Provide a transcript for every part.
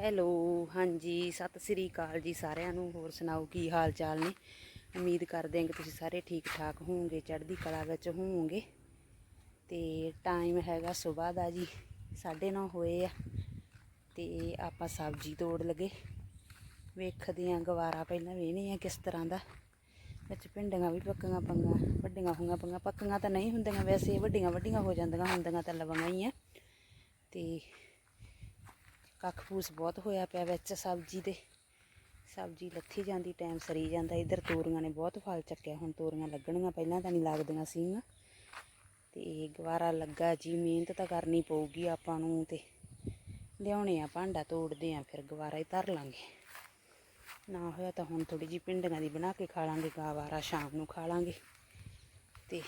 Hello, ਹਾਂਜੀ, ਸਤਿ ਸ੍ਰੀ ਅਕਾਲ ਜੀ ਸਾਰਿਆਂ ਨੂੰ। ਹੋਰ ਸੁਣਾਓ, ਕੀ ਹਾਲ ਚਾਲ ਨੇ? ਉਮੀਦ ਕਰਦੇ ਹਾਂ ਕਿ ਤੁਸੀਂ ਸਾਰੇ ਠੀਕ ਠਾਕ ਹੋਵੋਗੇ, ਚੜ੍ਹਦੀ ਕਲਾ ਵਿੱਚ ਹੋਵੋਗੇ। ਤੇ ਟਾਈਮ ਹੈਗਾ ਸਵੇਰ ਦਾ ਜੀ 9:30 ਹੋਏ ਆ, ਤੇ ਆਪਾਂ ਸਬਜ਼ੀ ਤੋੜ ਲਗੇ। ਵੇਖਦੇ ਆਂ ਗਵਾਰਾ, ਪਹਿਲਾਂ ਵੇਹਨੇ ਆ ਕਿਸ ਤਰ੍ਹਾਂ ਦਾ। ਵਿੱਚ ਭਿੰਡੀਆਂ ਵੀ ਪੱਕੀਆਂ ਪੰਗਾਂ ਵੱਡੀਆਂ ਹੋਈਆਂ ਪੰਗਾਂ ਪੱਕੀਆਂ ਤਾਂ ਨਹੀਂ ਹੁੰਦੀਆਂ ਵੈਸੇ ਵੱਡੀਆਂ ਵੱਡੀਆਂ ਹੋ ਜਾਂਦੀਆਂ, ਹੁੰਦੀਆਂ ਤਾਂ ਲਵੰਗਾਂ ਹੀ ਆ। ਤੇ ਕੱਖ ਫੂਸ ਬਹੁਤ ਹੋਇਆ ਪਿਆ ਵਿੱਚ ਸਬਜ਼ੀ ਦੇ। ਸਬਜ਼ੀ ਲੱਥੀ ਜਾਂਦੀ, ਟਾਈਮ ਸਰੀ ਜਾਂਦਾ। ਇੱਧਰ ਤੋਰੀਆਂ ਨੇ ਬਹੁਤ ਫਲ ਚੱਕਿਆ। ਹੁਣ ਤੋਰੀਆਂ ਲੱਗਣਗੀਆਂ, ਪਹਿਲਾਂ ਤਾਂ ਨਹੀਂ ਲੱਗਦੀਆਂ ਸੀਗੀਆਂ। ਤੇ ਗਵਾਰਾ ਲੱਗਾ ਜੀ, ਮਿਹਨਤ ਤਾਂ ਕਰਨੀ ਪਊਗੀ ਆਪਾਂ ਨੂੰ ਤੇ ਲਿਆਉਣੇ ਆ ਭਾਂਡਾ, ਤੋੜਦੇ ਆ, ਫਿਰ ਗਵਾਰਾ ਹੀ ਧਰ ਲਾਂਗੇ। ਨਾ ਹੋਇਆ ਤਾਂ ਹੁਣ ਥੋੜੀ ਜੀ ਪਿੰਡੀਆਂ ਦੀ ਬਣਾ ਕੇ ਖਾ ਲਾਂਗੇ ਗਵਾਰਾ ਸ਼ਾਮ ਨੂੰ ਖਾ ਲਾਂਗੇ। ਤੇ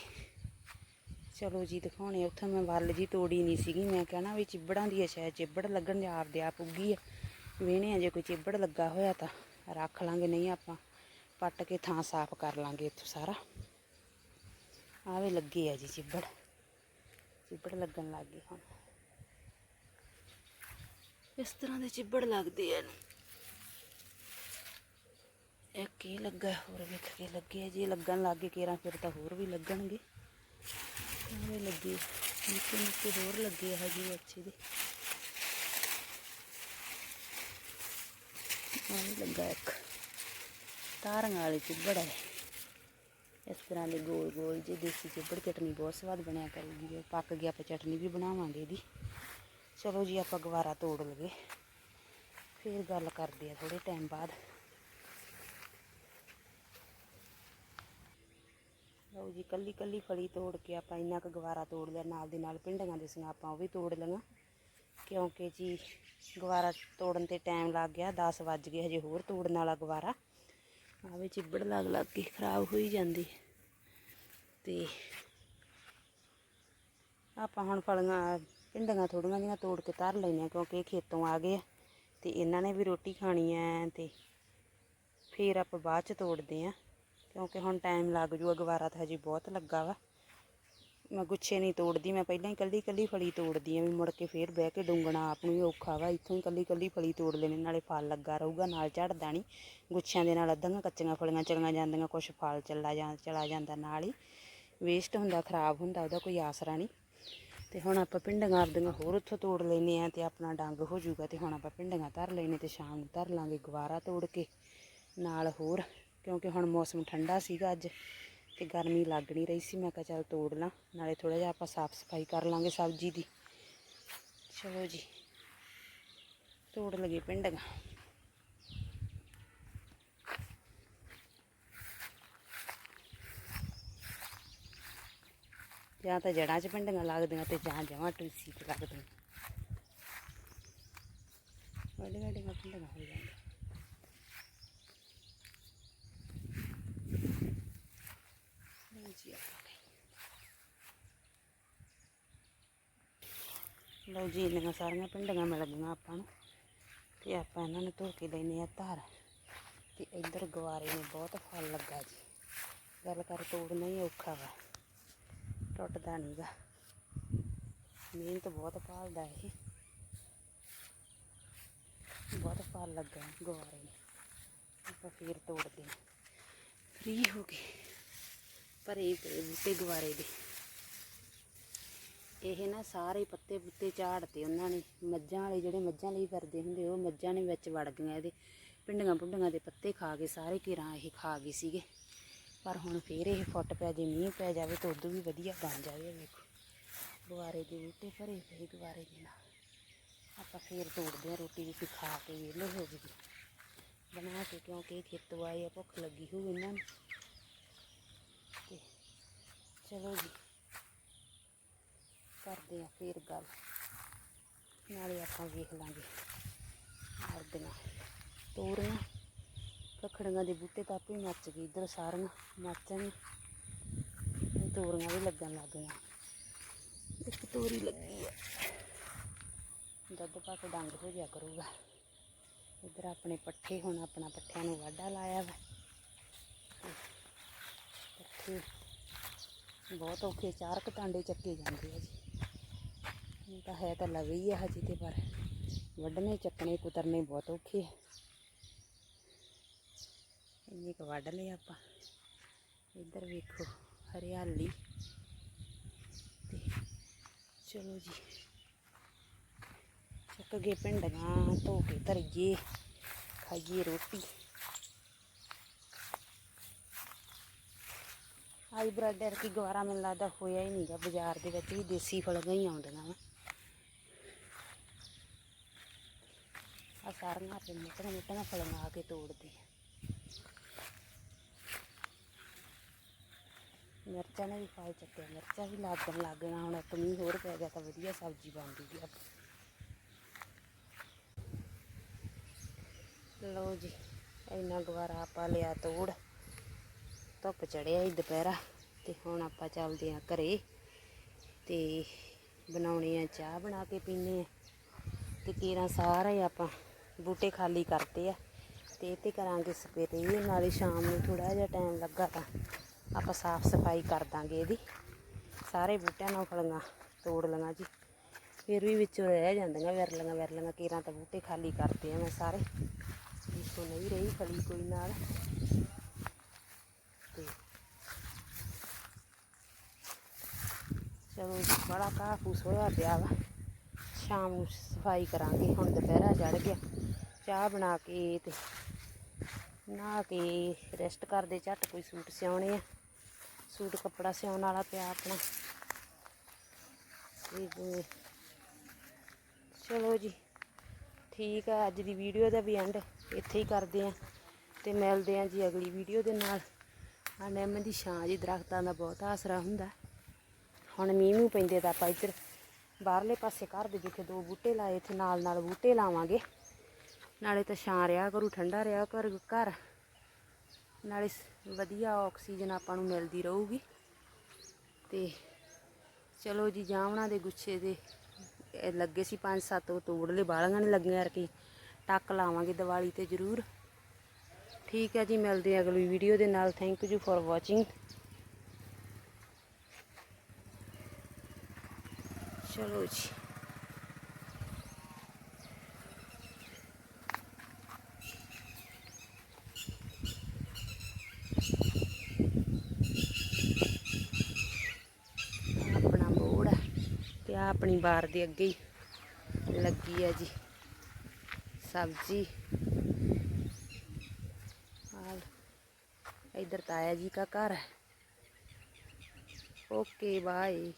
ਚਲੋ ਜੀ ਦਿਖਾਉਣੇ ਉੱਥੇ ਮੈਂ ਵੱਲ ਜੀ ਤੋੜੀ ਨਹੀਂ ਸੀਗੀ, ਮੈਂ ਕਹਿਣਾ ਵੀ ਚਿੱਬੜਾਂ ਦੀ ਹੈ ਸ਼ਾਇਦ, ਚਿੱਬੜ ਲੱਗਣ ਦੇ ਆਪਦੇ ਆਪ ਉੱਗੀ ਆ। ਵੇਹਣੇ ਆ, ਜੇ ਕੋਈ ਚਿੱਬੜ ਲੱਗਾ ਹੋਇਆ ਤਾਂ ਰੱਖ ਲਾਂਗੇ, ਨਹੀਂ ਆਪਾਂ ਪੱਟ ਕੇ ਥਾਂ ਸਾਫ਼ ਕਰ ਲਾਂਗੇ ਇੱਥੋਂ ਸਾਰਾ। ਆਵੇ ਲੱਗੇ ਆ ਜੀ ਚਿੱਬੜ। ਚਿੱਬੜ ਲੱਗਣ ਲੱਗ ਗਈ ਹੁਣ। ਇਸ ਤਰ੍ਹਾਂ ਦੇ ਚਿੱਬੜ ਲੱਗਦੇ ਆ ਇਹਨੂੰ। ਇੱਕ ਇਹ ਲੱਗਾ, ਹੋਰ ਵੇਖ ਕੇ ਲੱਗੇ ਆ, ਜੀ ਲੱਗਣ ਲੱਗ ਗਏ ਕੇਰਾਂ, ਫਿਰ ਤਾਂ ਹੋਰ ਵੀ ਲੱਗਣਗੇ। ਆਵੇ ਲੱਗੇ। ਨਿੱਕੇ ਨਿੱਕੇ ਹੋਰ ਲੱਗੇ ਹੈ ਜੀ ਅੱਛੇ ਦੇ। ਆਵੇ ਲੱਗਾ ਇੱਕ। ਤਾਰਾਂ ਵਾਲੇ ਚਿੱਬੜ ਹੈ ਇਸ ਤਰ੍ਹਾਂ ਦੇ ਗੋਲ ਗੋਲ ਜੇ ਦੇਸੀ ਚਿੱਬੜ, ਚਟਨੀ ਬਹੁਤ ਸਵਾਦ ਬਣਿਆ ਕਰੂਗੀ। ਜੇ ਪੱਕ ਗਿਆ ਆਪਾਂ ਚਟਨੀ ਵੀ ਬਣਾਵਾਂਗੇ ਇਹਦੀ। ਚਲੋ ਜੀ ਆਪਾਂ ਗਵਾਰਾ ਤੋੜ ਲਗੇ ਫਿਰ ਗੱਲ ਕਰਦੇ ਆ ਥੋੜੇ ਟਾਈਮ ਬਾਅਦ। ਲਓ ਜੀ, ਕੱਲੀ ਕੱਲੀ ਫਲੀ ਤੋੜ ਕੇ ਆਪਾਂ ਇੰਨਾ ਕੁ ਗਵਾਰਾ ਤੋੜ ਲਿਆ, ਨਾਲ ਦੇ ਨਾਲ ਪਿੰਡੀਆਂ ਦੇ ਸੀਆਂ ਆਪਾਂ ਉਹ ਵੀ ਤੋੜ ਲਈਆਂ। ਕਿਉਂਕਿ ਜੀ ਗਵਾਰਾ ਤੋੜਨ ਤੇ ਟਾਈਮ ਲੱਗ ਗਿਆ 10 ਵੱਜ ਗਏ ਹਜੇ ਹੋਰ ਤੋੜਨ ਵਾਲਾ ਗਵਾਰਾ। ਆ ਵੀ ਚਿੱਬੜ ਲੱਗ ਲੱਗ ਕੇ ਖਰਾਬ ਹੋਈ ਜਾਂਦੀ। ਤੇ ਆਪਾਂ ਹੁਣ ਫਲੀਆਂ ਪਿੰਡੀਆਂ ਥੋੜੀਆਂ ਜਿਹੀਆਂ ਤੋੜ ਕੇ ਧਰ ਲੈਨੇ ਕਿਉਂਕਿ ਇਹ ਖੇਤੋਂ ਆ ਗਏ ਆ। ਤੇ ਇਹਨਾਂ ਨੇ ਵੀ ਰੋਟੀ ਖਾਣੀ ਹੈ ਤੇ ਫਿਰ ਆਪਾਂ ਬਾਅਦ ਚ ਤੋੜਦੇ ਆ ਕਿਉਂਕਿ ਹੁਣ ਟਾਈਮ ਲੱਗ ਜੂਗਾ ਗਵਾਰਾ ਤਾਂ ਹਜੇ ਬਹੁਤ ਲੱਗਾ ਵਾ। ਮੈਂ ਗੁੱਛੇ ਨਹੀਂ ਤੋੜਦੀ, ਮੈਂ ਪਹਿਲਾਂ ਹੀ ਕੱਲੀ ਕੱਲੀ ਫਲੀ ਤੋੜਦੀ ਆ ਵੀ ਮੁੜ ਕੇ ਫੇਰ ਬਹਿ ਕੇ ਡੁੰਗਣਾ ਆਪ ਨੂੰ ਵੀ ਔਖਾ ਵਾ। ਇੱਥੋਂ ਹੀ ਕੱਲੀ ਕੱਲੀ ਫਲੀ ਤੋੜ ਲੈਣੇ ਨਾਲੇ ਫਲ ਲੱਗਾ ਰਹੂਗਾ, ਨਾਲ ਝੜਦਾ ਨਹੀਂ। ਗੁੱਛਿਆਂ ਦੇ ਨਾਲ ਅੱਧੀਆਂ ਕੱਚੀਆਂ ਫਲੀਆਂ ਚਲੀਆਂ ਜਾਂਦੀਆਂ, ਕੁਛ ਫਲ ਚੱਲਾ ਜਾਂ, ਚਲਾ ਜਾਂਦਾ ਨਾਲ ਹੀ। ਵੇਸਟ ਹੁੰਦਾ, ਖਰਾਬ ਹੁੰਦਾ, ਉਹਦਾ ਕੋਈ ਆਸਰਾ ਨਹੀਂ। ਤੇ ਹੁਣ ਆਪਾਂ ਪਿੰਡੀਆਂ ਆਪਦੀਆਂ ਹੋਰ ਉੱਥੋਂ ਤੋੜ ਲੈਨੇ ਆ ਤੇ ਆਪਣਾ ਡੰਗ ਹੋ ਜਾਊਗਾ ਤੇ ਹੁਣ ਆਪਾਂ ਪਿੰਡੀਆਂ ਧਰ ਲੈਨੇ ਤੇ ਸ਼ਾਮ ਨੂੰ ਧਰ ਲਾਂਗੇ, ਗਵਾਰਾ ਤੋੜ ਕੇ, ਨਾਲ ਹੋਰ ਕਿਉਂਕਿ ਹੁਣ ਮੌਸਮ ਠੰਡਾ ਸੀਗਾ ਅੱਜ ਤੇ ਗਰਮੀ ਲੱਗ ਨਹੀਂ ਰਹੀ ਸੀ, ਮੈਂ ਕਿਹਾ ਚੱਲ ਤੋੜ ਲਾਂ, ਨਾਲੇ ਥੋੜਾ ਜਿਹਾ ਆਪਾਂ ਸਾਫ਼ ਸਫ਼ਾਈ ਕਰ ਲਾਂਗੇ ਸਬਜ਼ੀ ਦੀ। ਚਲੋ ਜੀ, ਤੋੜ ਲਗੇ ਪਿੰਡੀਆਂ ਜਾਂ ਤਾਂ ਜੜਾਂ 'ਚ ਪਿੰਡੀਆਂ ਲੱਗਦੀਆਂ ਤੇ ਜਾਂ ਜਮਾਂ ਟੂਸੀ 'ਚ ਲੱਗਦੀਆਂ। ਵੱਡੀਆਂ ਵੱਡੀਆਂ ਪਿੰਡੀਆਂ ਹੋ ਜਾਂਦੀਆਂ ਲਓ ਜੀ ਆਪਾਂ ਲੈ। ਲਓ ਜੀ, ਇੰਨੀਆਂ ਸਾਰੀਆਂ ਪਿੰਡੀਆਂ ਮਿਲ ਗਈਆਂ ਆਪਾਂ ਨੂੰ। ਤੇ ਆਪਾਂ ਇਹਨਾਂ ਨੂੰ ਧੋ ਕੇ ਲੈਨੇ ਆ ਧਾਰ। ਤੇ ਇੱਧਰ ਗਵਾਰੇ ਨੇ ਬਹੁਤ ਫਲ ਲੱਗਾ ਜੀ। ਗੱਲ ਕਰ, ਤੋੜਨਾ ਹੀ ਔਖਾ ਵਾ। ਟੁੱਟਦਾ ਨਹੀਂਗਾ ਮਿਹਨਤ ਬਹੁਤ ਭਾਲਦਾ ਇਹ। ਬਹੁਤ ਫਲ ਲੱਗਾ ਗਵਾਰੇ ਨੇ। ਆਪਾਂ ਫੇਰ ਤੋੜਦੇ ਹਾਂ। ਫ੍ਰੀ ਹੋ ਗਏ। ਭਰੇ ਪਏ ਬੂਟੇ ਗਵਾਰੇ ਦੇ। ਇਹ ਨਾ ਸਾਰੇ ਪੱਤੇ ਪੁੱਤੇ ਝਾੜਤੇ ਉਹਨਾਂ ਨੇ। ਮੱਝਾਂ ਵਾਲੇ ਜਿਹੜੇ ਮੱਝਾਂ ਲਈ ਫਿਰਦੇ ਹੁੰਦੇ, ਉਹ ਮੱਝਾਂ ਨੇ ਵਿੱਚ ਵੜ ਗਈਆਂ ਇਹਦੇ। ਪਿੰਡੀਆਂ ਪੁੰਡੀਆਂ ਦੇ ਪੱਤੇ ਖਾ ਕੇ ਸਾਰੇ ਘੇਰਾਂ ਇਹ ਖਾ ਗਏ ਸੀਗੇ। ਪਰ ਹੁਣ ਫੇਰ ਇਹ ਫੁੱਟ ਪੈ ਜੇ, ਮੀਂਹ ਪੈ ਜਾਵੇ ਤਾਂ ਉਦੋਂ ਵੀ ਵਧੀਆ ਬਣ ਜਾਵੇ ਵੇਖੋ। ਗਵਾਰੇ ਦੇ ਬੂਟੇ ਭਰੇ ਪਏ ਗਵਾਰੇ ਦੇ ਨਾਲ। ਆਪਾਂ ਫੇਰ ਤੋੜਦੇ ਹਾਂ ਰੋਟੀ ਰੋਟੀ ਖਾ ਕੇ ਵਿਹਲੇ ਹੋ ਗਏ ਬਣਾ ਕੇ ਕਿਉਂਕਿ ਇਹ ਖੇਤੋਂ ਆਏ ਆ, ਭੁੱਖ ਲੱਗੀ ਹੋਊ ਇਹਨਾਂ ਨੂੰ। ਚਲੋ ਜੀ। ਕਰਦੇ ਆ ਫੇਰ ਗੱਲ। ਨਾਲੇ ਆਪਾਂ ਵੇਖ ਲਾਂਗੇ। ਮਰਦੀਆਂ। ਤੋਰੀਆਂ। ਕਖੜੀਆਂ ਦੇ ਬੂਟੇ ਤਾਂ ਆਪੇ ਮੱਚ ਗਏ। ਇੱਧਰ ਸਾਰੀਆਂ ਮੱਚਣ। ਤੋਰੀਆਂ ਵੀ ਲੱਗਣ ਲੱਗ ਗਈਆਂ। ਇੱਕ ਤੋਰੀ ਲੱਗੀ ਆ। ਦੁੱਧ ਪਾ ਕੇ ਡੰਗ ਹੋ ਜਾ ਕਰੂਗਾ। ਇੱਧਰ ਆਪਣੇ ਪੱਠੇ ਹੁਣ ਆਪਣਾ ਪੱਠਿਆਂ ਨੂੰ ਵਾਢਾ ਲਾਇਆ ਵਾ। ਪੱਠੇ। ਬਹੁਤ ਔਖੇ। ਚਾਰ ਕਟਾਂਡੇ ਚੱਕੇ ਜਾਂਦੇ ਆ ਜੀ। ਤਾਂ ਹੈ ਤਾਂ ਲਵੇ ਹੀ ਆ ਹਜੇ ਤੇ, ਪਰ ਵੱਢਣੇ, ਚੱਕਣੇ, ਕੁਤਰਨੇ ਬਹੁਤ ਔਖੇ ਆ। ਇੰਨੇ ਕੁ ਵੱਢ ਲਏ ਆਪਾਂ। ਇੱਧਰ ਵੇਖੋ, ਹਰਿਆਲੀ। ਤੇ ਚਲੋ ਜੀ, ਚੱਕ ਗਏ ਪਿੰਡਾਂ ਧੋ ਕੇ ਧਰੀਏ, ਖਾਈਏ ਰੋਟੀ। ਆਈ ਬ੍ਰੈਡਰ ਕੀ ਗਵਾਰਾ ਮੈਨੂੰ ਲੱਗਦਾ ਹੋਇਆ ਹੀ ਨਹੀਂਗਾ ਬਾਜ਼ਾਰ ਦੇ ਵਿੱਚ ਵੀ ਦੇਸੀ ਫਲੀਆਂ ਹੀ ਆਉਂਦੀਆਂ ਵਾ। ਸਾਰੀਆਂ ਆਪੇ ਮੁੱਟੀਆਂ ਮੁੱਟੀਆਂ ਫਲੀਆਂ ਆ ਕੇ ਤੋੜਦੇ ਮਿਰਚਾਂ ਨੇ ਵੀ ਫਲ ਚੱਕਿਆ, ਮਿਰਚਾਂ ਵੀ ਲੱਗਣ ਲੱਗ ਗਈਆਂ ਹੁਣ ਇੱਕ ਮੀਂਹ ਹੋਰ ਪੈ ਗਿਆ ਤਾਂ ਵਧੀਆ ਸਬਜ਼ੀ ਬਣਦੀ ਆ। ਆਪਣੀ ਲਓ ਜੀ, ਇੰਨਾ ਗਵਾਰਾ ਆਪਾਂ ਲਿਆ ਤੋੜ। ਧੁੱਪ ਚੜਿਆ ਹੀ ਦੁਪਹਿਰਾ, ਤੇ ਹੁਣ ਆਪਾਂ ਚੱਲਦੇ ਆਂ ਘਰੇ, ਤੇ ਬਣਾਉਣੇ ਆ ਚਾਹ ਬਣਾ ਕੇ ਪੀਨੇ ਆ, ਤੇ ਕੀਰਾਂ ਸਾਰੇ ਆਪਾਂ ਬੂਟੇ ਖਾਲੀ ਕਰਤੇ ਆ। ਤੇ ਇਹ ਤੇ ਕਰਾਂਗੇ ਸਪੇਰੇ ਨਾਲੇ ਸ਼ਾਮ ਨੂੰ ਥੋੜਾ ਜਿਹਾ ਟਾਈਮ ਲੱਗਾ ਤਾਂ ਆਪਾਂ ਸਾਫ਼ ਸਫ਼ਾਈ ਕਰ ਦਾਂਗੇ ਇਹਦੀ। ਸਾਰੇ ਬੂਟਿਆਂ ਨਾਲ ਫਲੀਆਂ ਤੋੜ ਲਈਆਂ ਜੀ। ਫਿਰ ਵੀ ਵਿੱਚੋਂ ਰਹਿ ਜਾਂਦੀਆਂ ਵਿਰਲੀਆਂ ਵਿਰਲੀਆਂ ਕੀਰਾਂ ਤਾਂ ਬੂਟੇ ਖਾਲੀ ਕਰਤੇ ਆ ਮੈਂ ਸਾਰੇ। ਦੇਖੋ ਨਹੀਂ ਰਹੀ ਫਲੀ ਕੋਈ ਨਾਲ। ਤੇ ਚਲੋ ਬੜਾ ਘਾਹ ਹੋਇਆ ਪਿਆ ਵਾ। ਸ਼ਾਮ ਨੂੰ ਸਫ਼ਾਈ ਕਰਾਂਗੇ, ਹੁਣ ਦੁਪਹਿਰਾ ਚੜ ਗਿਆ। ਚਾਹ ਬਣਾ ਕੇ ਤੇ ਨਹਾ ਕੇ ਰੈਸਟ ਕਰਦੇ, ਝੱਟ ਕੋਈ ਸੂਟ ਸਿਉਣੇ ਆ। ਸੂਟ ਕੱਪੜਾ ਸਿਉਣ ਵਾਲਾ ਪਿਆ ਆਪਣਾ। ਤੇ ਚਲੋ ਜੀ, ਠੀਕ ਆ, ਅੱਜ ਦੀ ਵੀਡੀਓ ਦਾ ਵੀ ਐਂਡ ਇੱਥੇ ਹੀ ਕਰਦੇ ਆ। ਤੇ ਮਿਲਦੇ ਆ ਜੀ ਅਗਲੀ ਵੀਡੀਓ ਦੇ ਨਾਲ। ਆ ਨਿੰਮ ਦੀ ਛਾਂ ਜੀ ਦਰਖਤਾਂ ਦਾ ਬਹੁਤ ਆਸਰਾ ਹੁੰਦਾ। ਹੁਣ ਮੀਂਹ ਮੂੰਹ ਪੈਂਦੇ ਤਾਂ ਆਪਾਂ ਇੱਧਰ ਬਾਹਰਲੇ ਪਾਸੇ ਘਰ ਦੇ ਜਿੱਥੇ ਦੋ ਬੂਟੇ ਲਾਏ, ਇੱਥੇ ਨਾਲ ਨਾਲ ਬੂਟੇ ਲਾਵਾਂਗੇ। ਨਾਲੇ ਤਾਂ ਛਾਂ ਰਿਹਾ ਕਰੂ ਠੰਡਾ ਰਿਹਾ ਕਰ ਘਰ। ਨਾਲੇ ਵਧੀਆ ਆਕਸੀਜਨ ਆਪਾਂ ਨੂੰ ਮਿਲਦੀ ਰਹੂਗੀ। ਤੇ ਚਲੋ ਜੀ, ਜਾਮਣਾ ਦੇ ਗੁੱਛੇ ਦੇ ਲੱਗੇ ਸੀ ਪੰਜ ਸੱਤ, ਉਹ ਤੋੜ ਲਏ ਬਾਲੀਆਂ ਨੇ ਲੱਗੀਆਂ ਯਾਰ ਕੀ ਟੱਕ ਲਾਵਾਂਗੇ ਦੀਵਾਲੀ ਤੇ ਜ਼ਰੂਰ। ਠੀਕ ਹੈ ਜੀ, ਮਿਲਦੇ ਅਗਲੀ ਵੀਡੀਓ ਦੇ ਨਾਲ। ਥੈਂਕ ਯੂ ਫॉर ਵਾਚਿੰਗ ਚਲੋ ਜੀ ਆਪਣਾ ਮੋੜ ਹੈ ਤੇ ਆ ਆਪਣੀ ਬਾਰ ਦੇ ਅੱਗੇ ਹੀ ਲੱਗੀ ਆ ਜੀ ਸਬਜ਼ੀ। ਆ ਇਧਰ ਤਾਇਆ ਜੀ ਦਾ ਘਰ। ਹੈ ਓਕੇ, ਬਾਏ।